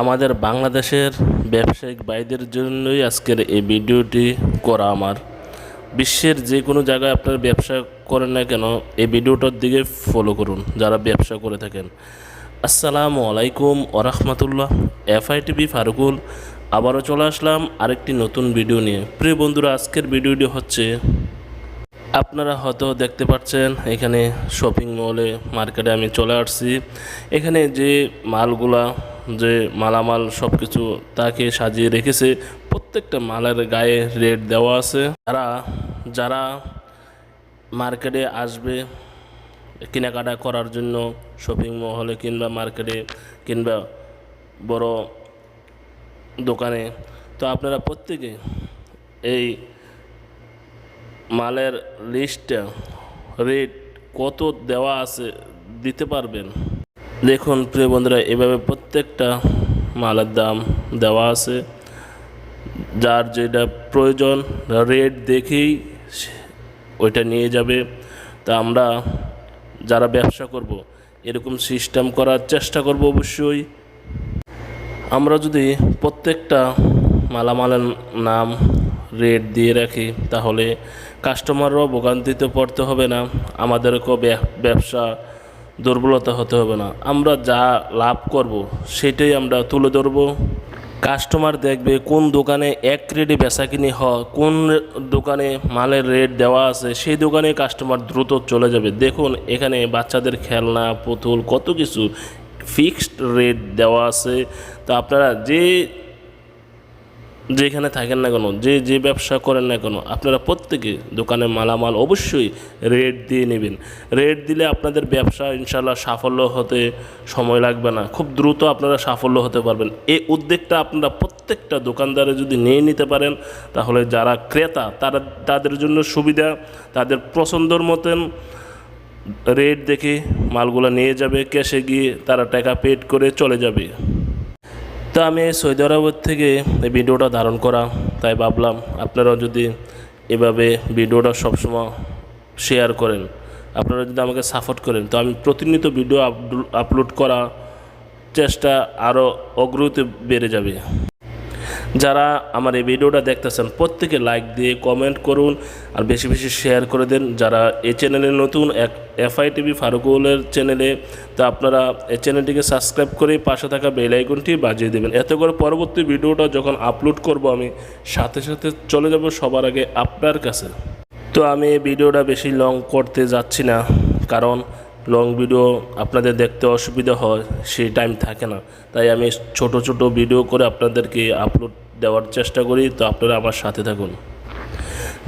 আমাদের বাংলাদেশের ব্যবসায়িক ভাইদের জন্যই আজকের এই ভিডিওটি করা আমার। বিশ্বের যে কোনো জায়গায় আপনার ব্যবসা করেন না কেন, এই ভিডিওটার দিকে ফলো করুন, যারা ব্যবসা করে থাকেন। আসসালামু আলাইকুম ওরহমতুল্লাহ, এফআইটিভি ফারুকুল। আবারও চলে আসলাম আরেকটি নতুন ভিডিও নিয়ে। প্রিয় বন্ধুরা, আজকের ভিডিওটি হচ্ছে, আপনারা হয়তো দেখতে পাচ্ছেন, এখানে শপিং মলে মার্কেটে আমি চলে আসছি। এখানে যে মালগুলা যে মালামাল সব কিছু তাকে সাজিয়ে রেখেছে, প্রত্যেকটা মালের গায়ে রেট দেওয়া আছে। তারা যারা মার্কেটে আসবে কেনাকাটা করার জন্য, শপিং মহলে কিংবা মার্কেটে কিংবা বড় দোকানে, তো আপনারা প্রত্যেকে এই মালের লিস্টটা রেট কত দেওয়া আছে দিতে পারবেন। দেখুন, প্রিয় বন্ধুরা, এভাবে প্রত্যেকটা মালের দাম দেওয়া আছে। যার যেটা প্রয়োজন রেট দেখেই ওইটা নিয়ে যাবে। তা আমরা যারা ব্যবসা করব, এরকম সিস্টেম করার চেষ্টা করব অবশ্যই। আমরা যদি প্রত্যেকটা মালামালের নাম রেট দিয়ে রাখি, তাহলে কাস্টমাররাও ভোগান্তিতে পড়তে হবে না। আমাদেরকেও ব্যবসা দুর্বলতা হতে হবে না। আমরা যা লাভ করব, সেটাই আমরা তুলে ধরবো। কাস্টমার দেখবে কোন দোকানে এক রেটে বেচা কিনি হয়, কোন দোকানে মালের রেট দেওয়া আছে, সেই দোকানে কাস্টমার দ্রুত চলে যাবে। দেখুন, এখানে বাচ্চাদের খেলনা, পুতুল, কত কিছু ফিক্সড রেট দেওয়া আছে। তো আপনারা যে যেখানে থাকেন না কেন, যে যে ব্যবসা করেন না কেন, আপনারা প্রত্যেকে দোকানে মালামাল অবশ্যই রেট দিয়ে নেবেন। রেট দিলে আপনাদের ব্যবসা ইনশাল্লাহ সাফল্য হতে সময় লাগবে না। খুব দ্রুত আপনারা সাফল্য হতে পারবেন। এই উদ্যোগটা আপনারা প্রত্যেকটা দোকানদারে যদি নিয়ে নিতে পারেন, তাহলে যারা ক্রেতা, তারা, তাদের জন্য সুবিধা, তাদের পছন্দর মতন রেট দেখে মালগুলো নিয়ে যাবে, ক্যাশে গিয়ে তারা টাকা পেড করে চলে যাবে। তো আমি সৌদি আরবের থেকে এই ভিডিওটা ধারণ করা, তাই ভাবলাম আপনারাও যদি এভাবে ভিডিওটা সবসময় শেয়ার করেন, আপনারা যদি আমাকে সাপোর্ট করেন, তো আমি প্রতিনিয়ত ভিডিও আপলোড করা চেষ্টা আরও অগ্রগতি বেড়ে যাবে। যারা আমার এই ভিডিওটা দেখতেছেন, প্রত্যেকে লাইক দিয়ে কমেন্ট করুন আর বেশি বেশি শেয়ার করে দেন। যারা এই চ্যানেলে নতুন, এক এফআই টিভি ফারুকুলের চ্যানেলে তো আপনারা এই চ্যানেলটিকে সাবস্ক্রাইব করে পাশে থাকা বেল আইকনটি বাজিয়ে দেবেন। এতে করে পরবর্তী ভিডিওটা যখন আপলোড করব আমি, সাথে সাথে চলে যাব সবার আগে আপনার কাছে। তো আমি এই ভিডিওটা বেশি লং করতে যাচ্ছি না, কারণ লং ভিডিও আপনাদের দেখতে অসুবিধা হয়, সেই টাইম থাকে না। তাই আমি ছোট ছোট ভিডিও করে আপনাদেরকে আপলোড দেওয়ার চেষ্টা করি, তো আপনারা আমার সাথে থাকুন।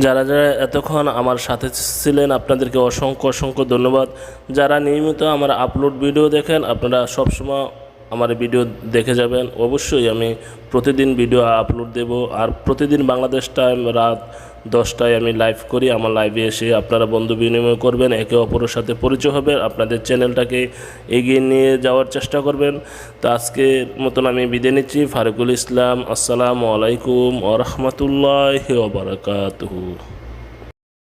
যারা যারা এতক্ষণ আমার সাথে ছিলেন, আপনাদেরকে অসংখ্য অসংখ্য ধন্যবাদ। যারা নিয়মিত আমার আপলোড ভিডিও দেখেন, আপনারা সবসময় আমার ভিডিও দেখে যাবেন। অবশ্যই আমি প্রতিদিন ভিডিও আপলোড দেব। আর প্রতিদিন বাংলাদেশ টাইম রাত দশটায় আমি লাইভ করি, আমার লাইভে এসে আপনারা বন্ধু বিনিময় করবেন, একে অপরের সাথে পরিচয় হবে আপনাদের চ্যানেলটাকে এগিয়ে নিয়ে যাওয়ার চেষ্টা করবেন। তো আজকের মতন আমি বিদে নিচ্ছি, ফারুকুল ইসলাম, আসসালামু আলাইকুম ওরহমতুল্লাহ ওবরাকাতুহু